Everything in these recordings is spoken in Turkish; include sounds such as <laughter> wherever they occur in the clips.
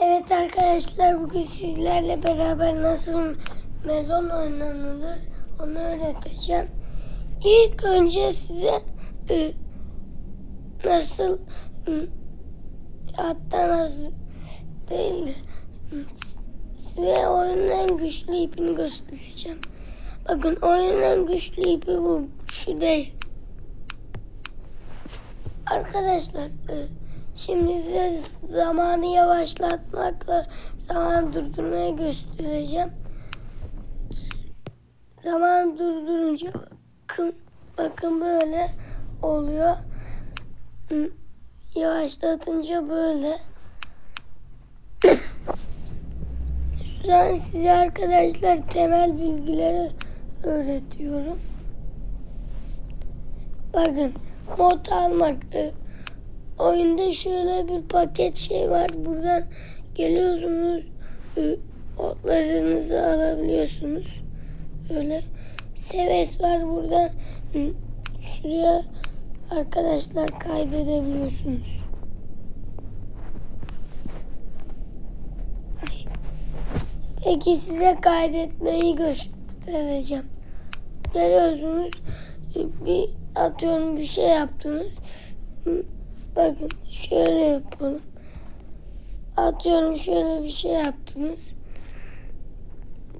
Evet arkadaşlar bugün sizlerle beraber nasıl melon oynanılır onu öğreteceğim. İlk önce size e, nasıl hatta nasıl değil de, size oyunun en güçlü ipini göstereceğim. Bakın oyunun en güçlü ipi bu. Şu değil. Arkadaşlar e, şimdi size zamanı yavaşlatmakla zaman durdurmaya göstereceğim. Zaman durdurunca bakın, bakın böyle oluyor. Yavaşlatınca böyle. Ben size arkadaşlar temel bilgileri öğretiyorum. Bakın mod almak. Oyunda şöyle bir paket şey var. Buradan geliyorsunuz. Modlarınızı alabiliyorsunuz. Öyle. Seves var buradan. hı, Şuraya arkadaşlar kaydedebiliyorsunuz. Ay. Peki size kaydetmeyi göstereceğim. Geliyorsunuz bir atıyorum bir şey yaptınız. Bakın şöyle yapalım. Atıyorum şöyle bir şey yaptınız.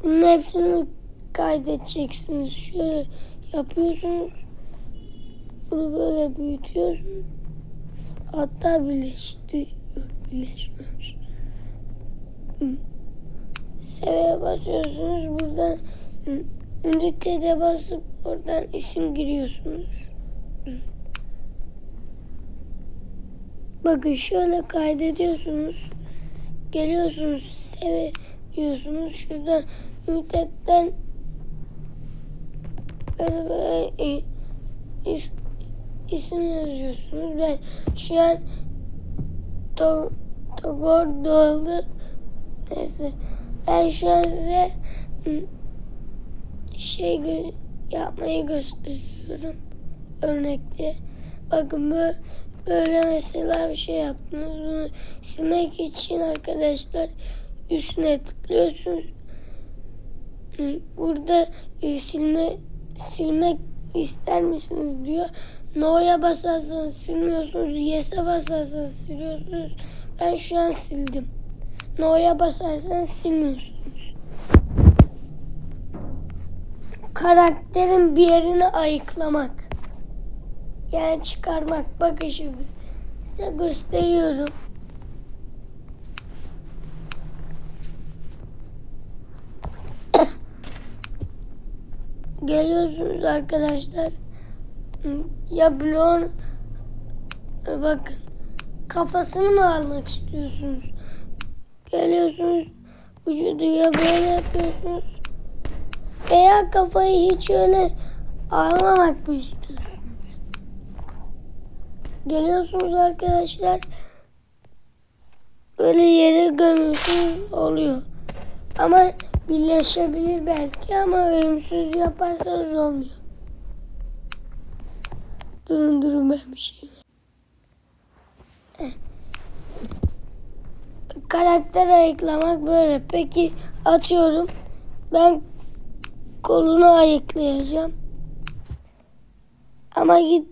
Bunun hepsini kaydedeceksiniz. Şöyle yapıyorsunuz. Bunu böyle büyütüyorsunuz. Hatta birleşti. Yok birleşmemiş. Hı. Seveye basıyorsunuz. Buradan ünitede basıp oradan isim giriyorsunuz. Hı. Bakın şöyle kaydediyorsunuz. Geliyorsunuz seve diyorsunuz. Şuradan ünitetten böyle böyle is, isim yazıyorsunuz. Ben şu an to, Togor doğalı neyse ben şu an size şey yapmayı gösteriyorum örnekte. Bakın bu böyle mesela bir şey yaptınız. Bunu silmek için arkadaşlar üstüne tıklıyorsunuz. Burada e, silme silmek ister misiniz diyor. No'ya basarsanız silmiyorsunuz. Yes'e basarsanız siliyorsunuz. Ben şu an sildim. No'ya basarsanız silmiyorsunuz. Karakterin bir yerini ayıklamak. Yani çıkarmak. Bakın. Size gösteriyorum. <coughs> Geliyorsunuz arkadaşlar. Ya bloğun bakın kafasını mı almak istiyorsunuz? Geliyorsunuz vücudu ya böyle yapıyorsunuz veya kafayı hiç öyle almamak mı istiyorsunuz? Geliyorsunuz arkadaşlar böyle yere gömüyorsunuz oluyor. Ama birleşebilir belki ama ölümsüz yaparsanız olmuyor. Durun durun ben bir şey. Eh. Karakter ayıklamak böyle. Peki atıyorum. Ben kolunu ayıklayacağım. Ama git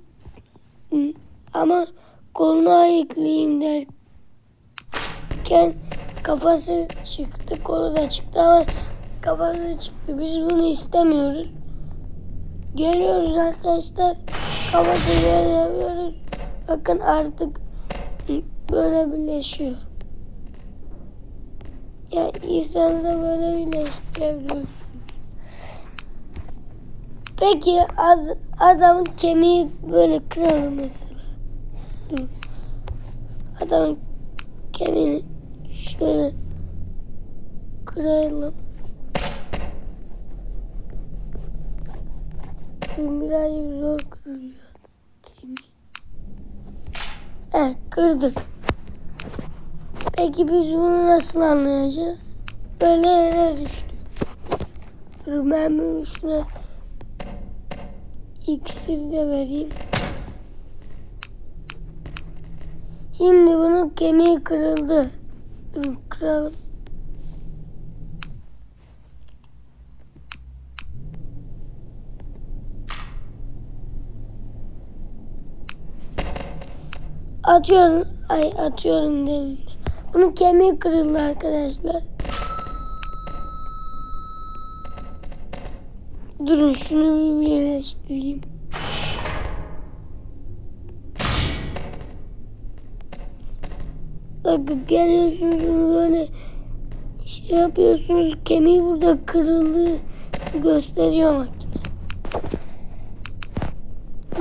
ama kolunu ayıklayayım derken kafası çıktı, kolu da çıktı ama kafası çıktı. Biz bunu istemiyoruz. Geliyoruz arkadaşlar. Kafası böyle yapıyoruz. Bakın artık böyle birleşiyor. Yani insanı da böyle birleştirebiliyorsunuz. Peki ad- adamın kemiği böyle mesela. Dur. Adamın kemiğini şöyle kıralım. Birazcık zor kırılıyor. He kırdık. Peki biz bunu nasıl anlayacağız? Böyle yere düştü. Bir şuna iksir de vereyim. Şimdi bunun kemiği kırıldı. Kıralım. Atıyorum. Ay atıyorum demin. Bunun kemiği kırıldı arkadaşlar. Durun şunu bir birleştireyim. Bakın geliyorsunuz böyle şey yapıyorsunuz kemiği burada kırıldı gösteriyor makine.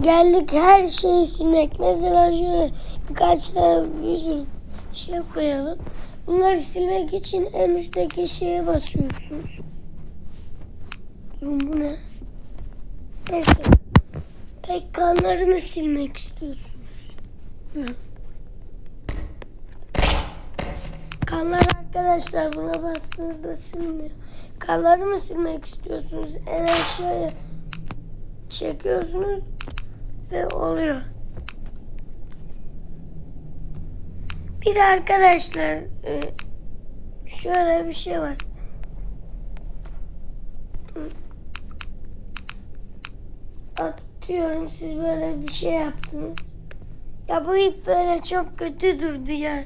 Geldik her şeyi silmek. Mesela şöyle birkaç tane bir sürü şey koyalım. Bunları silmek için en üstteki şeye basıyorsunuz. Durun bu ne? Neyse. Tek kanlarımı silmek istiyorsunuz. Durun. Kanlar arkadaşlar buna bastığınızda silmiyor. Kanları mı silmek istiyorsunuz? En aşağıya çekiyorsunuz ve oluyor. Bir de arkadaşlar e, şöyle bir şey var. Atıyorum siz böyle bir şey yaptınız. Ya bu ip böyle çok kötü durdu ya.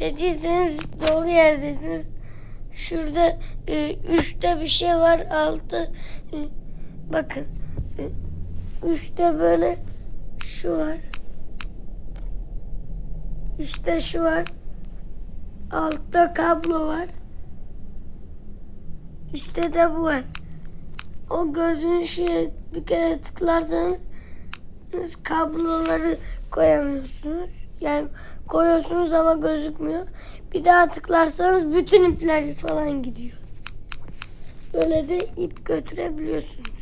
Dediyseniz doğru yerdesiniz. Şurada e, üstte bir şey var altı. e, bakın. E, üstte böyle şu var. Üstte şu var. Altta kablo var. Üstte de bu var. O gördüğünüz şeye bir kere tıklarsanız kabloları koyamıyorsunuz. Yani koyuyorsunuz ama gözükmüyor. Bir daha tıklarsanız bütün ipler falan gidiyor. Böyle de ip götürebiliyorsunuz.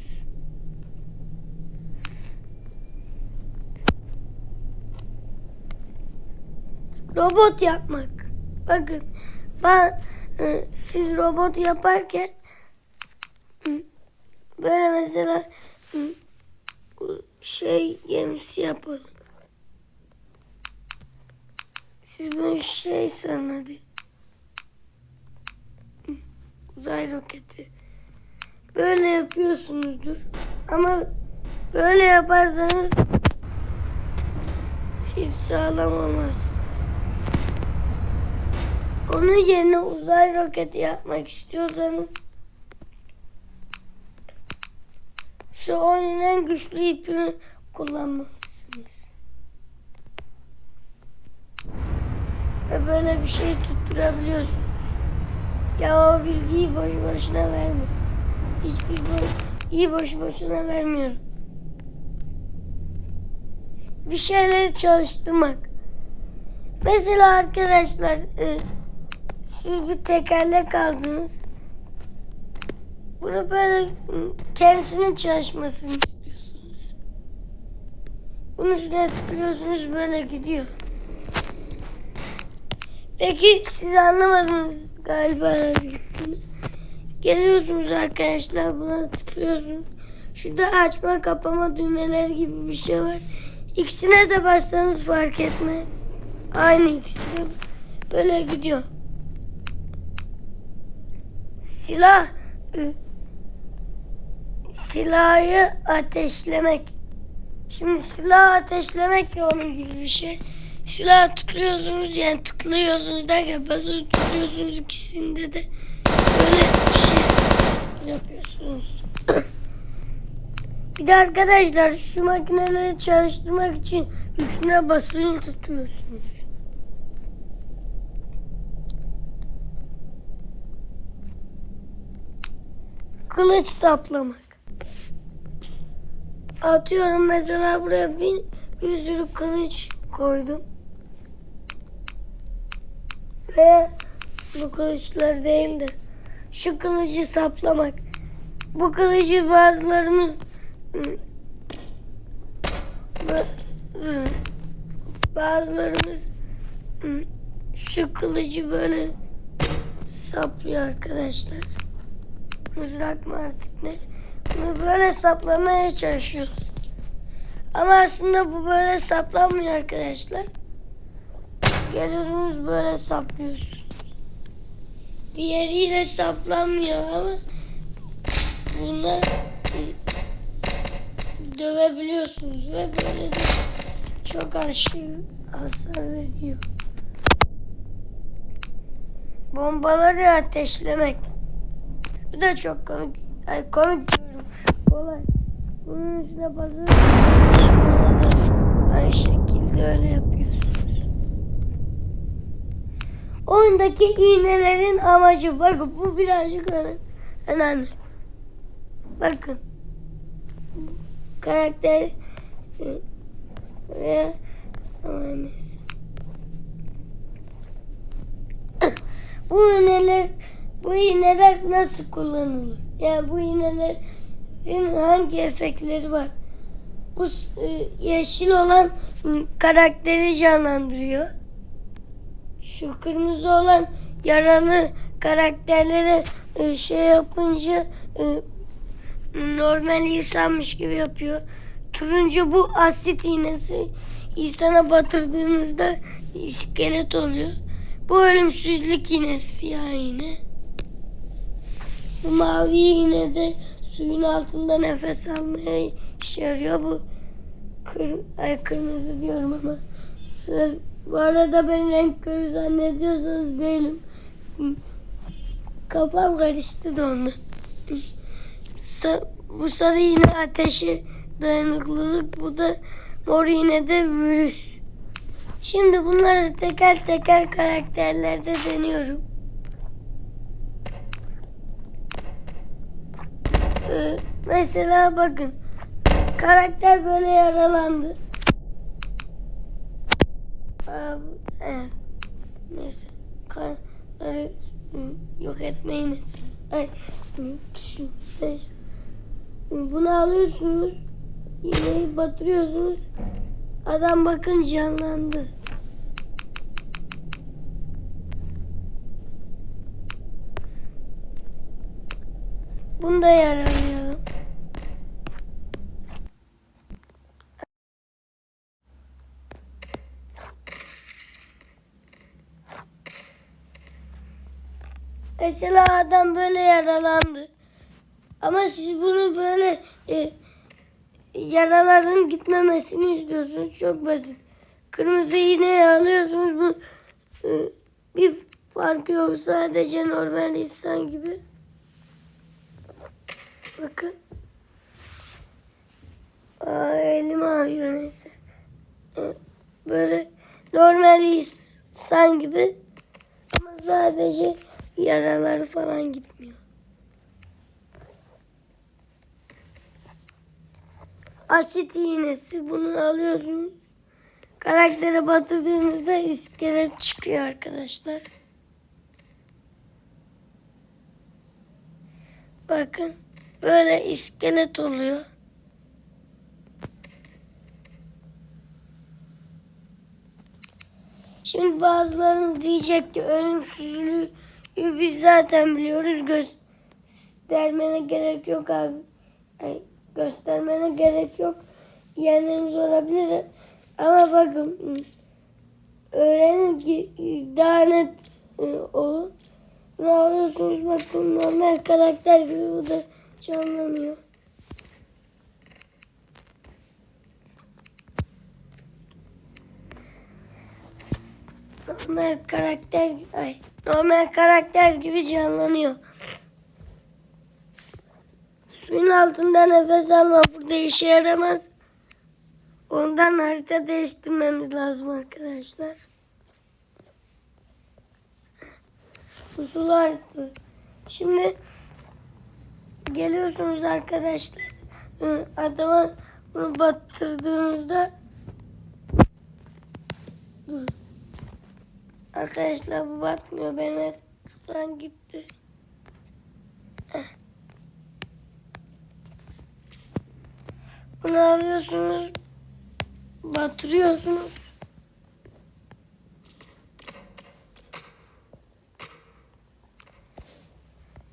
Robot yapmak. Bakın ben e, siz robot yaparken böyle mesela şey gemisi yapalım. Siz bunu şey sanın hadi. Uzay roketi. Böyle yapıyorsunuzdur. Ama böyle yaparsanız hiç sağlam olmaz. Onun yerine uzay roketi yapmak istiyorsanız şu oyunun en güçlü ipini kullanmalısınız. Ve böyle bir şey tutturabiliyorsunuz. Ya o bilgiyi boş boşuna vermiyor. Hiçbir bilgiyi boş boşuna vermiyorum. Bir şeyleri çalıştırmak. Mesela arkadaşlar e, siz bir tekerlek aldınız. Bunu böyle ı, kendisinin çalışmasını istiyorsunuz. Bunun üstüne tıklıyorsunuz böyle gidiyor. Peki siz anlamadınız galiba nasıl. Geliyorsunuz arkadaşlar buna tıklıyorsunuz. Şurada açma kapama düğmeleri gibi bir şey var. İkisine de bassanız fark etmez. Aynı ikisi böyle gidiyor. Silah silahı ateşlemek. Şimdi silah ateşlemek onun gibi bir şey. Silah tıklıyorsunuz yani tıklıyorsunuz derken basılı tutuyorsunuz ikisinde de böyle şey yapıyorsunuz. Bir de arkadaşlar şu makineleri çalıştırmak için üstüne basılı tutuyorsunuz. Kılıç saplamak. Atıyorum mesela buraya bir, bir sürü kılıç koydum. Ve bu kılıçlar değil de şu kılıcı saplamak. Bu kılıcı bazılarımız bazılarımız şu kılıcı böyle saplıyor arkadaşlar. Mızrak mı artık ne? Bunu böyle saplamaya çalışıyoruz. Ama aslında bu böyle saplanmıyor arkadaşlar. Geliyorsunuz böyle saplıyorsunuz. diğeriyle saplanmıyor ama buna dövebiliyorsunuz ve böyle de çok aşırı hasar veriyor. Bombaları ateşlemek. Bu da çok komik. Ay komik diyorum. Kolay. Bunun üstüne basıp aynı şekilde öyle yapıyorsunuz. Oyundaki iğnelerin amacı bakın bu birazcık öne- önemli. Bakın. Karakter e, ve ama neyse. <coughs> bu iğneler bu iğneler nasıl kullanılır? Yani bu iğnelerin hangi efektleri var? Bu e, yeşil olan karakteri canlandırıyor. Şu kırmızı olan yaralı karakterlere şey yapınca e, normal insanmış gibi yapıyor. Turuncu bu asit iğnesi insana batırdığınızda iskelet oluyor. Bu ölümsüzlük iğnesi siyah iğne. Bu mavi iğne de suyun altında nefes almaya işe yarıyor. Bu kır, ay kırmızı diyorum ama sır. Bu arada ben renk körü zannediyorsanız değilim. Kafam karıştı da ondan. Bu sarı iğne ateşe dayanıklılık. Bu da mor iğne de virüs. Şimdi bunları teker teker karakterlerde deniyorum. Ee, mesela bakın. Karakter böyle yaralandı. Evet. Neyse. Kanları yok etmeyiniz. Ay düşün. Neyse. Bunu alıyorsunuz. İğneyi batırıyorsunuz. Adam bakın canlandı. Bunu da yaralayalım. Mesela adam böyle yaralandı. Ama siz bunu böyle e, yaraların gitmemesini istiyorsunuz. Çok basit. Kırmızı iğneyi alıyorsunuz. Bu e, bir farkı yok. Sadece normal insan gibi. Bakın. Aa, elim ağrıyor neyse. E, Böyle normal insan gibi. Ama sadece yaraları falan gitmiyor. Asit iğnesi. Bunu alıyorsunuz. Karaktere batırdığınızda iskelet çıkıyor arkadaşlar. Bakın. Böyle iskelet oluyor. Şimdi bazılarınız diyecek ki ölümsüzlüğü biz zaten biliyoruz. Göstermene gerek yok abi. Ay, göstermene gerek yok. Yeğenleriniz olabilir. Ama bakın öğrenin ki daha net e, olun. Ne alıyorsunuz bakın normal karakter gibi bu da canlanıyor. Normal karakter ay normal karakter gibi canlanıyor. Suyun altında nefes alma burada işe yaramaz. Ondan harita değiştirmemiz lazım arkadaşlar. Usul harita. Şimdi geliyorsunuz arkadaşlar. Adama bunu battırdığınızda Dur. Arkadaşlar bu batmıyor. Benim ekran gitti. Heh. Bunu alıyorsunuz. Batırıyorsunuz.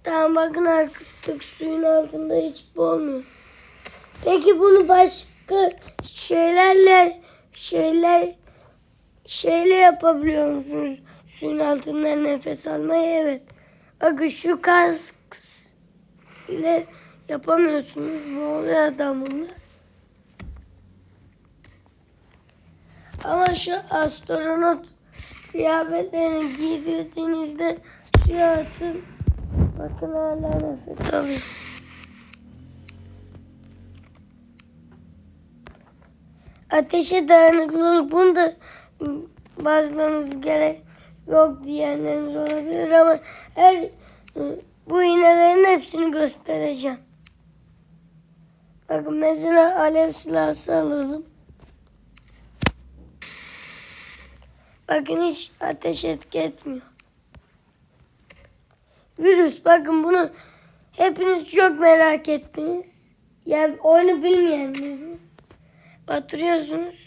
Tamam bakın artık suyun altında hiç olmuyor. Peki bunu başka şeylerle şeyler şeyle yapabiliyor musunuz? Suyun altında nefes almayı evet. Bakın şu kask ile yapamıyorsunuz. Bu oluyor adam bunlar. Ama şu astronot kıyafetlerini giydirdiğinizde suya atın. Bakın hala nefes alıyor. Ateşe dayanıklılık bunu da bazılarınız gerek yok diyenleriniz olabilir ama her ıı, bu iğnelerin hepsini göstereceğim. Bakın mesela alev silahı alalım. Bakın hiç ateş etki etmiyor. Virüs bakın bunu hepiniz çok merak ettiniz. Yani oyunu bilmeyenleriniz. Batırıyorsunuz.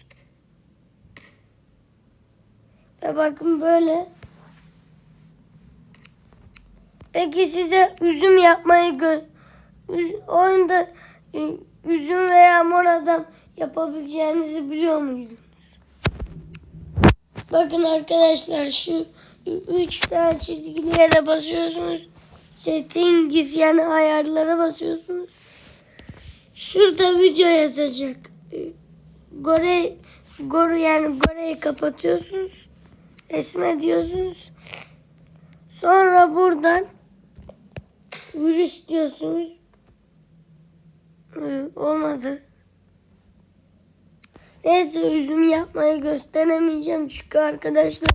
Ve bakın böyle. Peki size üzüm yapmayı gö oyunda e, üzüm veya mor adam yapabileceğinizi biliyor muydunuz? Bakın arkadaşlar şu üç tane çizgili yere basıyorsunuz. Settings yani ayarlara basıyorsunuz. Şurada video yazacak. Gore, Gore yani Gore'yi kapatıyorsunuz. Resme diyorsunuz. Sonra buradan virüs diyorsunuz. Olmadı. Neyse üzüm yapmayı gösteremeyeceğim çünkü arkadaşlar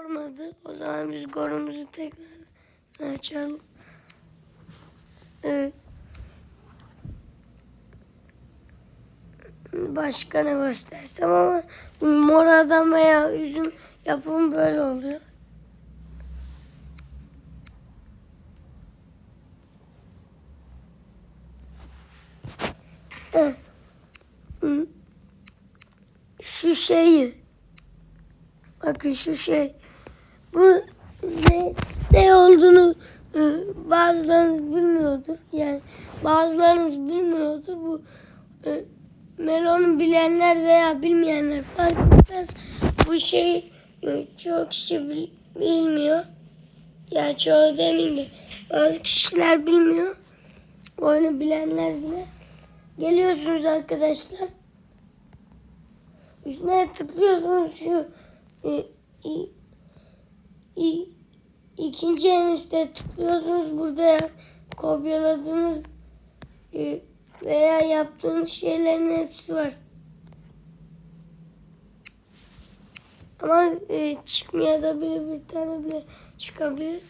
olmadı. O zaman biz gorumuzu tekrar açalım. Başka ne göstersem ama mor adam veya üzüm yapım böyle oluyor. Şu şeyi. Bakın şu şey. Bu ne, ne olduğunu e, bazılarınız bilmiyordur. Yani bazılarınız bilmiyordur. Bu e, melonu bilenler veya bilmeyenler fark etmez. Bu şey çok kişi bil- bilmiyor. Yani çoğu demeyeyim de bazı kişiler bilmiyor. Oyunu bilenler bile. Geliyorsunuz arkadaşlar. Üstüne tıklıyorsunuz şu e, i- i- ikinci en üstte tıklıyorsunuz. Burada kopyaladığınız e, veya yaptığınız şeylerin hepsi var. Ama e, çıkmayabilir bir tane bile çıkabilir.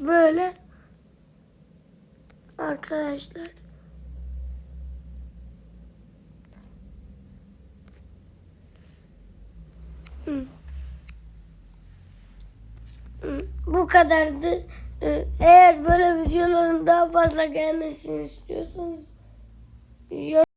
Böyle arkadaşlar. Bu kadardı. Eğer böyle videoların daha fazla gelmesini istiyorsanız